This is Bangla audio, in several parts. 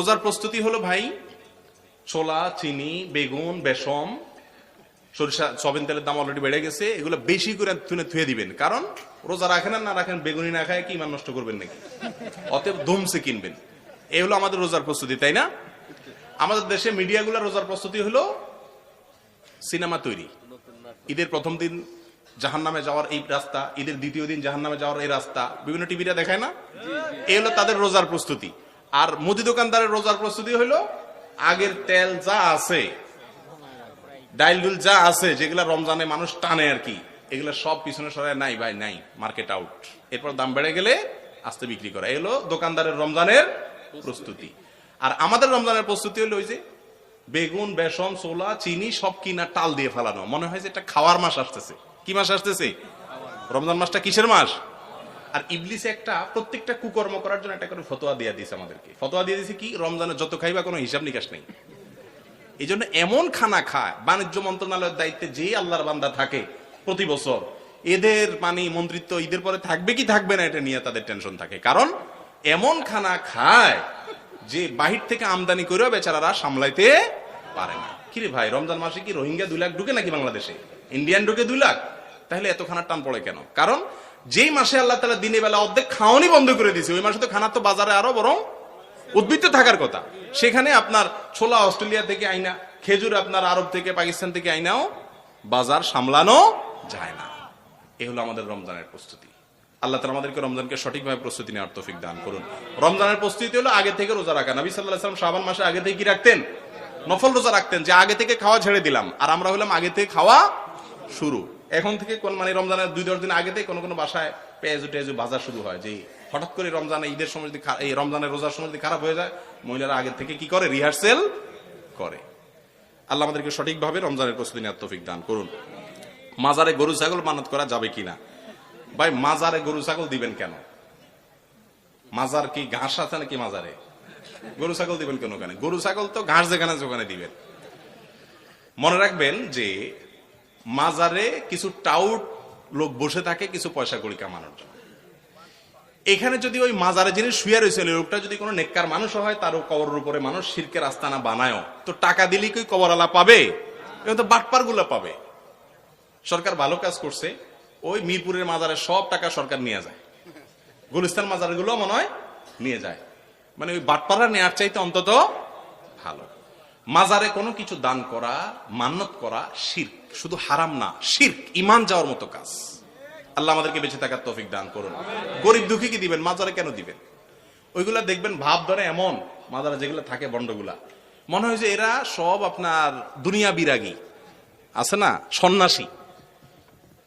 রোজার প্রস্তুতি হলো ভাই, ছোলা, চিনি, বেগুন, বেসম, সরিষা সবিন তেলের দাম অলরেডি বেড়ে গেছে, এগুলো বেশি করে তুলে থুয়ে দিবেন। কারণ রোজা রাখেন না রাখেন বেগুনি না খায়, কি ইমান নষ্ট করবেন নাকি? অতএব ধুমসে কিনবেন। এই হলো আমাদের রোজার প্রস্তুতি, তাই না? আমাদের দেশে মিডিয়াগুলো রোজার প্রস্তুতি হলো সিনেমা তৈরি। ঈদের প্রথম দিন জাহান নামে যাওয়ার এই রাস্তা, ঈদের দ্বিতীয় দিন জাহান নামে যাওয়ার এই রাস্তা, বিভিন্ন টিভিটা দেখায় না? এই হলো তাদের রোজার প্রস্তুতি। আর মুদি দোকানদারের রোজার প্রস্তুতি হলো আগের তেল যা আছে, ডাইল ডুল যা আছে, যেগুলা রমজানে মানুষ টানে আর কি, এগুলা সব পিছনে সরায়, নাই ভাই, নাই মার্কেট আউট এরপর দাম বেড়ে গেলে আস্তে বিক্রি করা। এগুলো দোকানদারের রমজানের প্রস্তুতি। আর আমাদের রমজানের প্রস্তুতি হলো ওই যে, বেগুন, বেসন সোলা চিনি সব কিনা টাল দিয়ে ফেলানো। মনে হয় যে এটা খাওয়ার মাস আসতেছে। কি মাস আসতেছে? রমজান মাসটা কিসের মাস? আর ইবলিস একটা প্রত্যেকটা কুকর্ম করার জন্য একটা করে ফতোয়া দিয়ে দিয়েছে আমাদেরকে। ফতোয়া দিয়ে দিয়েছে কি? রমজানে যত খাইবা কোনো হিসাব নিকাশ নেই। এই জন্য এমন খানা খায়, বাণিজ্য মন্ত্রণালয়ের দায়িত্বে যে আল্লাহর বান্দা থাকে প্রতি বছর, এদের মানে মন্ত্রিত্ব ঈদের পরে থাকবে কি থাকবে না এটা নিয়ে তাদের টেনশন থাকে। কারণ এমন খানা খায় যে বাহির থেকে আমদানি করেও বেচারারা সামলাইতে পারে না। কিরে ভাই, রমজান মাসে কি রোহিঙ্গা দুই লাখ ঢুকে নাকি বাংলাদেশে? ইন্ডিয়ান ঢুকে দুই লাখ? তাহলে এত খানার টান পড়ে কেন? কারণ যেই মাসে আল্লাহ তালা দিনের বেলা অর্ধেক খাওয়ানি বন্ধ করে দিয়েছে, ওই মাসে তো খানা তো বাজারে আরও বরং উদ্বৃত্ত থাকার কথা। সেখানে আপনার ছোলা অস্ট্রেলিয়া থেকে আইনা, খেজুর আপনার আরব থেকে, পাকিস্তান থেকে আইনাও বাজার সামলানো যায় না। এ হলো আমাদের রমজানের প্রস্তুতি। আল্লাহ তালা আমাদেরকে রমজানকে সঠিকভাবে প্রস্তুতি নেওয়ার তৌফিক দান করুন। রমজানের প্রস্তুতি হলো আগে থেকে রোজা রাখা। নবী সাল্লাহ সাল্লাম মাসে আগে থেকে কি রাখতেন? নফল রোজা রাখতেন, যে আগে থেকে খাওয়া ছেড়ে দিলাম। আর আমরা হলাম আগে থেকে খাওয়া শুরু। এখন থেকে কোন মানে রমজানের দুই, দশ দিন আগে থেকে কোনো কোনো বাসায় পেঁয়াজু টেজু ভাজা শুরু হয়, যে হঠাৎ করে রমজানে, ঈদের সময় যদি এই রমজানের রোজার সময় যদি খারাপ হয়ে যায়, মহিলারা আগে থেকে কি করে? রিহার্সেল করে। আল্লাহ আমাদেরকে সঠিকভাবে রমজানের প্রস্তুতি নেওয়ার দান করুন। মাজারে গরু, ছাগল মানত করা যাবে কিনা? ভাই, মাজারে গরু, ছাগল দিবেন কেন? মাজার কি ঘাস আছে নাকি মাজারে? গরু, ছাগল দিবেন কেন ওখানে? গরু, ছাগল তো ঘাস যেখানে ওখানে দিবেন। মনে রাখবেন যে মাজারে কিছু টাউট লোক বসে থাকে, কিছু পয়সা কড়ি কামানোর জন্য। এখানে যদি ওই মাজারে যিনি শুয়ে রয়েছে লোকটা যদি কোনো নেককার মানুষ হয়, তারও কবরের উপরে মানুষ শিরকের আস্তানা বানায় তো টাকা দিলেই কি কবরওয়ালা পাবে? তো বাটপারগুলা পাবে। সরকার ভালো কাজ করছে, ওই মিরপুরের মাজারে সব টাকা সরকার নিয়ে যায়। গুলিস্তান মাজারগুলো মনে হয় নিয়ে যায়। মানে ওই বাটপাড়া নেওয়ার চাইতে অন্তত ভালো। মাজারে কোনো কিছু দান করা, মান্নত করা শির্ক, শুধু হারাম না, শির্ক ইমান যাওয়ার মতো কাজ। আল্লাহ আমাদেরকে বেঁচে থাকার তৌফিক দান করুন। গরিব দুঃখী কি দিবেন? মাজারে কেন দিবেন? ওইগুলা দেখবেন ভাব ধরে এমন, মাজারে যেগুলো থাকে বন্ডগুলা মনে হয় যে এরা সব আপনার দুনিয়া বিরাগী। আছে না? সন্ন্যাসী।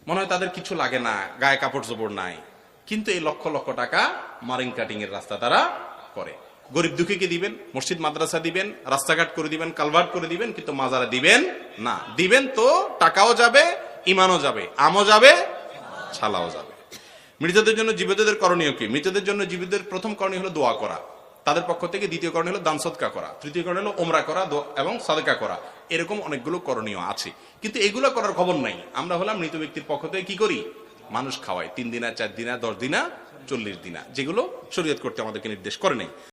মনে হয় তাদের কিছু লাগে না, গায়ে কাপড় চোপড় নাই। কিন্তু এই লক্ষ লক্ষ টাকা মারিং কাটিং এর রাস্তা তারা করে। গরিব দুঃখীকে দিবেন? মসজিদ, মাদ্রাসা দিবেন? রাস্তাঘাট করে দিবেন? কালভার্ট করে দিবেন? কিন্তু মাজারা দিবেন না। দিবেন তো টাকাও যাবে ইমানও যাবে, আমও যাবে, ছালাও যাবে। মৃতদের জন্য জীবিতদের করণীয় কি? মৃতদের জন্য জীবিতদের প্রথম করণীয় হলো দোয়া করা। তাদের পক্ষ থেকে দ্বিতীয় করণীয় হলো দান সৎকা করা। তৃতীয় করণীয় হলো ওমরা করা এবং সাদকা করা। এরকম অনেকগুলো করণীয় আছে। কিন্তু এগুলো করার খবর নাই। আমরা হলাম মৃত ব্যক্তির পক্ষ থেকে কি করি? মানুষ খাওয়াই। তিন দিনা, চার দিনা, দশ দিনা, চল্লিশ দিনা। যেগুলো শরীয়ত করতে আমাদেরকে নির্দেশ করে নেই।